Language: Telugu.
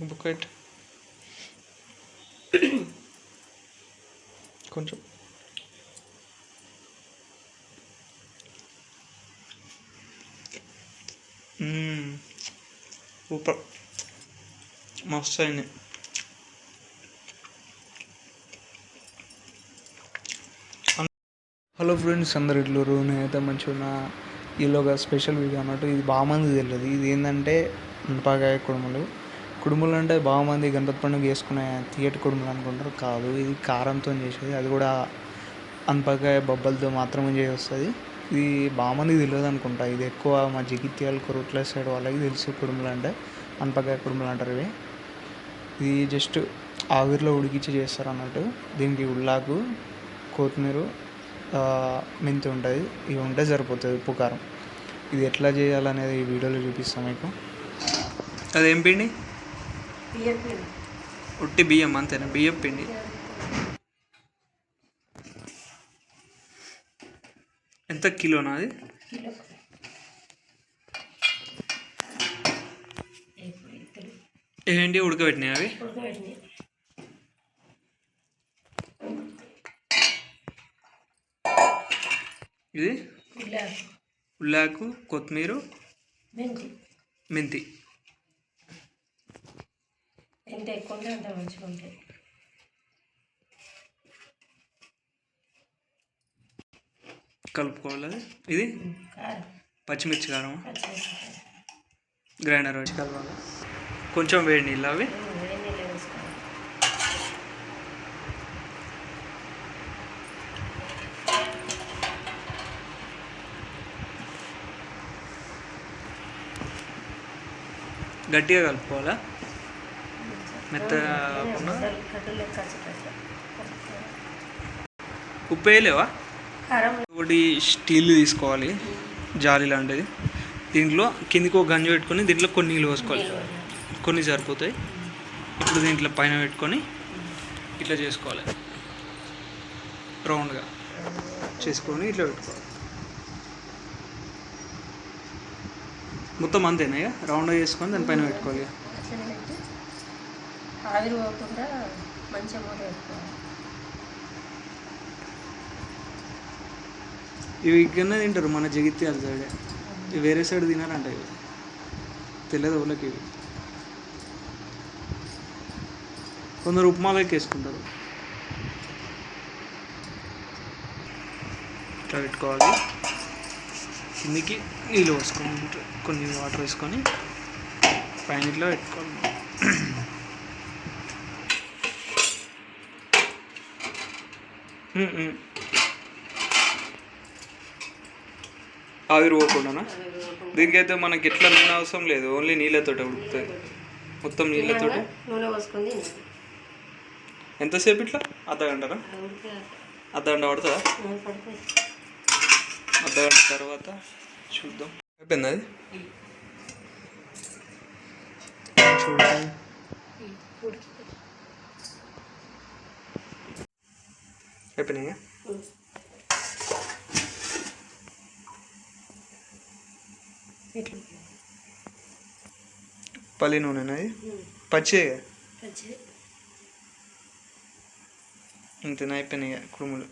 ఒక బుక్ కొంచెం. సూపర్ మస్తు అయింది. హలో ఫ్రెండ్స్ అందరు ఇట్లూరు నేనైతే మంచిగా ఉన్న. ఈలోగా స్పెషల్ వీడియో అన్నట్టు. ఇది బాగా మంది తెలియదు. ఇది ఏంటంటే మిరపకాయ కుడుములు. కుడుములు అంటే బాగుమంది గణపతి పండుగ చేసుకునే తీయటి కుడుములు అనుకుంటారు. కాదు ఇది కారంతో చేసేది. అది కూడా అనపకాయ బొబ్బలతో మాత్రమే చేస్తుంది. ఇది బాగా తెలియదు అనుకుంటా. ఇది ఎక్కువ మా జగిత్యాల కొరుట్ల సైడ్ వాళ్ళకి తెలుసు కుడుములు అంటే అనపకాయ కుడుములు అంటారు ఇవి. ఇది జస్ట్ ఆవిరిలో ఉడికించి చేస్తారు అన్నట్టు. దీనికి ఉల్లాకు కొత్తిమీర మెంతి ఉంటుంది. ఇవి ఉంటే సరిపోతుంది ఉప్పు కారం. ఇది ఎట్లా చేయాలనేది ఈ వీడియోలో చూపిస్తాం మీకు. అదేం పిండి? ఉట్టి బియ్యం అంతేనా? బియ్యం పిండి. ఎంత కిలోనా అది? ఏంటి ఉడకబెట్టినాయి అవి? ఇది? ఉల్లాకు కొత్తిమీర మెంతి. మెంతి. ఎక్కువ ఉంటే అంత మంచిగా ఉంటాయి కలుపుకోవాలి. ఇది? పచ్చిమిర్చి కారం. గ్రైండర్ వచ్చి కలపాలి. కొంచెం వేడి నీళ్ళు అవి? గట్టిగా కలుపుకోవాలా? వచ్చేటట్టు. ఉప్పు వేయలేవా ఒకటి స్టీల్ తీసుకోవాలి జాలి లాంటిది. దీంట్లో కిందికి ఒక గంజి పెట్టుకొని దీంట్లో కొన్ని నీళ్ళు పోసుకోవాలి. కొన్ని సరిపోతాయి. ఇప్పుడు దీంట్లో పైన పెట్టుకొని ఇట్లా చేసుకోవాలి. రౌండ్గా చేసుకొని ఇట్లా పెట్టుకోవాలి. మొత్తం అంతేనా రౌండ్గా చేసుకొని దాని పైన పెట్టుకోవాలి ఆవిరి పోకుండా మంచిగా మూత పెట్టుకోవాలి. ఇవి ఇక్కడనే తింటారు మన జగిత్యాల సైడ్. ఇవి వేరే సైడ్ తినారంట ఇవి. తెలియదు వాళ్ళకి ఇవి. కొందరు ఉప్మాలోకి వేసుకుంటారు. ఇట్లా పెట్టుకోవాలి కిందికి నీళ్ళు పోసుకొని కొన్ని వాటర్ వేసుకొని పైన ఇట్లా పెట్టుకోవాలి. ఆవిరి పోకుండానా దీనికైతే మనకి ఎట్లా నూనె అవసరం లేదు ఓన్లీ నీళ్ళతో ఉడుకుతుంది మొత్తం నీళ్ళతో. ఎంతసేపు ఇట్లా? అర్ధ గంటనా అది ఉడికే అర్ధ గంట పడుతుందా? నూనె పడిపోయి అర్ధ గంట తర్వాత చూద్దాం. అయిపోయింది అది? చూడండి అయిపోయినాయి ఇట్లా పల్లి నూనెనా అది పచ్చే పచ్చి ఇంతనే అయిపోయినాయి ఇక కుడుములు